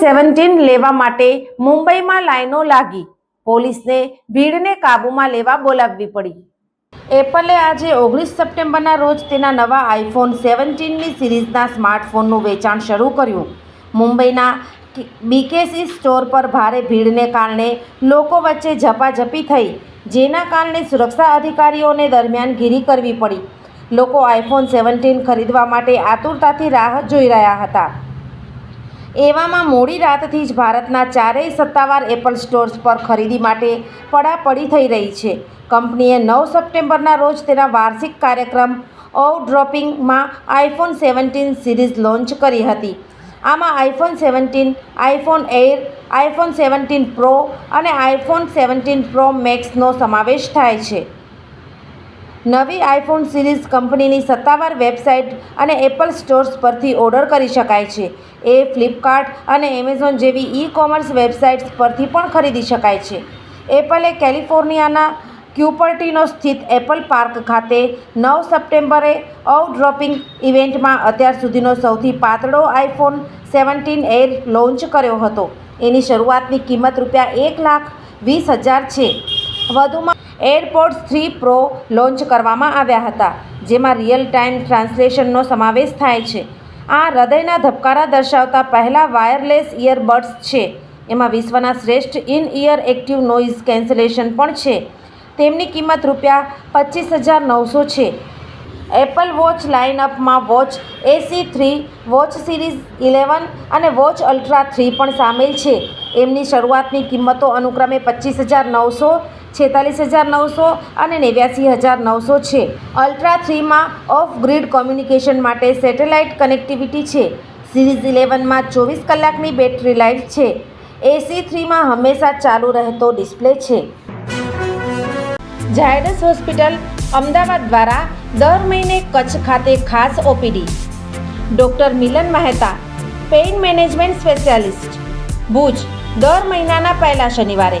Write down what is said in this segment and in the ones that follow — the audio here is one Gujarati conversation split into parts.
સેવન્ટીન લેવા માટે મુંબઈમાં લાઈનો લાગી. પોલીસને ભીડને કાબૂમાં લેવા બોલાવવી પડી. એપલે આજે ઓગણીસ સપ્ટેમ્બરના રોજ તેના નવા આઈફોન સેવન્ટીનની સિરીઝના સ્માર્ટફોનનું વેચાણ શરૂ કર્યું. મુંબઈના બીકેસી સ્ટોર પર ભારે ભીડને કારણે લોકો વચ્ચે ઝપાઝપી થઈ, જેના કારણે સુરક્ષા અધિકારીઓને દરમિયાનગીરી કરવી પડી. લોકો આઈફોન સેવન્ટીન ખરીદવા માટે આતુરતાથી રાહ જોઈ રહ્યા હતા. એવામાં મોડી રાતથી જ ભારતના ચારેય સત્તાવાર એપલ સ્ટોર્સ પર ખરીદી માટે પડાપડી થઈ રહી છે. કંપનીએ નવ સપ્ટેમ્બરના રોજ તેના વાર્ષિક કાર્યક્રમ ઓવ ડ્રોપિંગમાં આઈફોન સેવન્ટીન સિરીઝ લોન્ચ કરી હતી. આમાં iPhone seventeen, iPhone air iPhone seventeen pro અને આઈફોન સેવન્ટીન પ્રો મેક્સનો સમાવેશ થાય છે. નવી આઈફોન સિરીઝ કંપનીની સત્તાવાર વેબસાઇટ અને એપલ સ્ટોર્સ પરથી ઓર્ડર કરી શકાય છે. એ ફ્લિપકાર્ટ અને એમેઝોન જેવી ઈ કોમર્સ વેબસાઇટ્સ પરથી પણ ખરીદી શકાય છે. એપલે કેલિફોર્નિયાના ક્યુપર્ટીનો સ્થિત એપલ પાર્ક ખાતે નવ સપ્ટેમ્બરે ઓવ ડ્રોપિંગ ઇવેન્ટમાં અત્યાર સુધીનો સૌથી પાતળો આઈફોન સેવન્ટીન એર લોન્ચ કર્યો હતો. એની શરૂઆતની કિંમત રૂપિયા એક લાખ વીસ હજાર છે. વધુમાં એરપોર્ટ્સ થ્રી પ્રો લોન્ચ કરવામાં આવ્યા હતા, જેમાં રિયલ ટાઈમ ટ્રાન્સલેશનનો સમાવેશ થાય છે. આ હૃદયના ધબકારા દર્શાવતા પહેલા વાયરલેસ ઇયરબડ્સ છે. એમાં વિશ્વના શ્રેષ્ઠ in ear active noise cancellation પણ છે. તેમની કિંમત રૂપિયા પચીસ હજાર નવસો છે. Apple watch લાઇનઅપમાં watch SE three, watch series eleven અને વોચ અલ્ટ્રા થ્રી પણ સામેલ છે. એમની શરૂઆતની કિંમતો અનુક્રમે પચીસ હજાર નવસો છેતાલીસ હજાર નવસો અને નેવ્યાસી હજાર નવસો છે. અલ્ટ્રા થ્રીમાં ઓફ ગ્રીડ કોમ્યુનિકેશન માટે સેટેલાઇટ કનેક્ટિવિટી છે. સિરીઝ ઇલેવનમાં ચોવીસ કલાકની બેટરી લાઈફ છે. એસી થ્રીમાં હંમેશા ચાલુ રહેતો ડિસ્પ્લે છે. ઝાયડસ હોસ્પિટલ અમદાવાદ દ્વારા દર મહિને કચ્છ ખાતે ખાસ OPD. Doctor Milan Mehta, pain management specialist. Bhuj, દર મહિનાના પહેલા શનિવારે.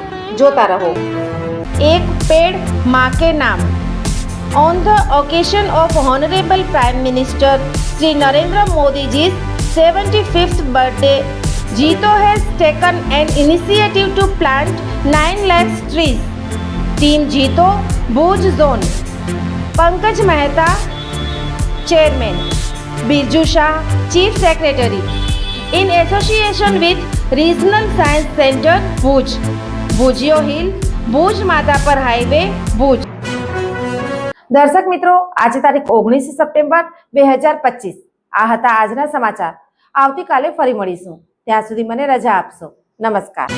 જોતા રહો એક પેડ માં કે નામ on the occasion of Honorable Prime Minister Sri Narendra Modi's 75th birthday, Jito has taken an initiative to plant 9 lakhs trees. Team Jito, Bhuj Zone. Pankaj Mehta, Chairman. Birju Shah, Chief Secretary. In association with Regional Science Center, Bhuj. Bhujiyo hill, Bhuj માતા પર હાઈવે ભુજ. દર્શક મિત્રો, આજે તારીખ ઓગણીસ સપ્ટેમ્બર બે હજાર પચીસ. આ હતા આજના સમાચાર. આવતીકાલે ફરી મળીશું. ત્યાં સુધી મને રજા આપશો. નમસ્કાર.